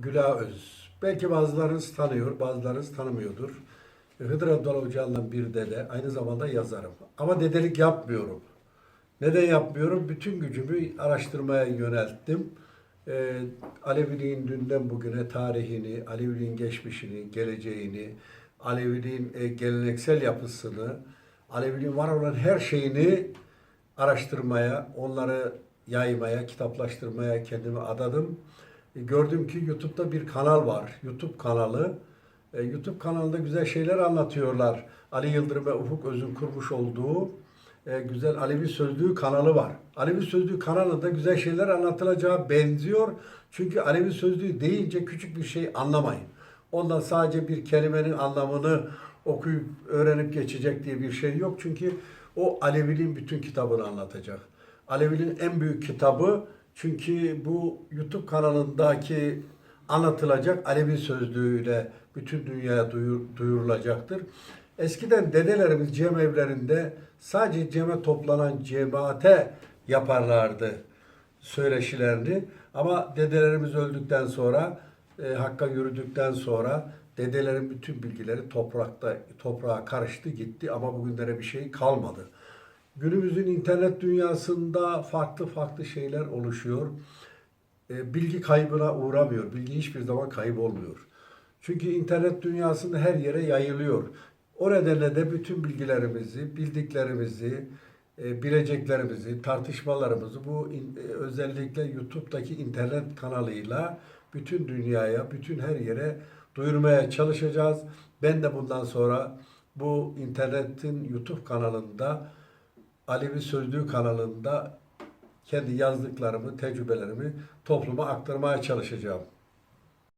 Güla Öz. Belki bazılarınız tanıyor, bazılarınız tanımıyordur. Hıdır Abdullah Hoca'nın bir dede, aynı zamanda yazarım. Ama dedelik yapmıyorum. Neden yapmıyorum? Bütün gücümü araştırmaya yönelttim. Ee, Aleviliğin dünden bugüne tarihini, Aleviliğin geçmişini, geleceğini, Aleviliğin e, geleneksel yapısını, Aleviliğin var olan her şeyini araştırmaya, onları yaymaya, kitaplaştırmaya kendimi adadım. E, Gördüm ki YouTube'da bir kanal var. YouTube kanalı. E, YouTube kanalında güzel şeyler anlatıyorlar. Ali Yıldırım ve Ufuk Öz'ün kurmuş olduğu e, güzel Alevi Sözlüğü kanalı var. Alevi Sözlüğü kanalında güzel şeyler anlatılacağı benziyor. Çünkü Alevi Sözlüğü deyince küçük bir şey anlamayın. Ondan sadece bir kelimenin anlamını okuyup öğrenip geçecek diye bir şey yok. Çünkü o Aleviliğin bütün kitabını anlatacak. Aleviliğin en büyük kitabı çünkü bu YouTube kanalındaki anlatılacak Alevi sözlüğüyle bütün dünyaya duyur- duyurulacaktır. Eskiden dedelerimiz cem evlerinde sadece ceme toplanan cemaate yaparlardı söyleşilerini. Ama dedelerimiz öldükten sonra, e, Hakk'a yürüdükten sonra dedelerin bütün bilgileri toprakta toprağa karıştı gitti ama bugünlere bir şey kalmadı. Günümüzün internet dünyasında farklı farklı şeyler oluşuyor. E, bilgi kaybına uğramıyor. Bilgi hiçbir zaman kayıp olmuyor. Çünkü internet dünyasında her yere yayılıyor. O nedenle de bütün bilgilerimizi, bildiklerimizi, e, bileceklerimizi, tartışmalarımızı bu e, özellikle YouTube'daki internet kanalıyla bütün dünyaya, bütün her yere duyurmaya çalışacağız. Ben de bundan sonra bu internetin YouTube kanalında Alevi Sözlüğü kanalında kendi yazdıklarımı, tecrübelerimi topluma aktarmaya çalışacağım.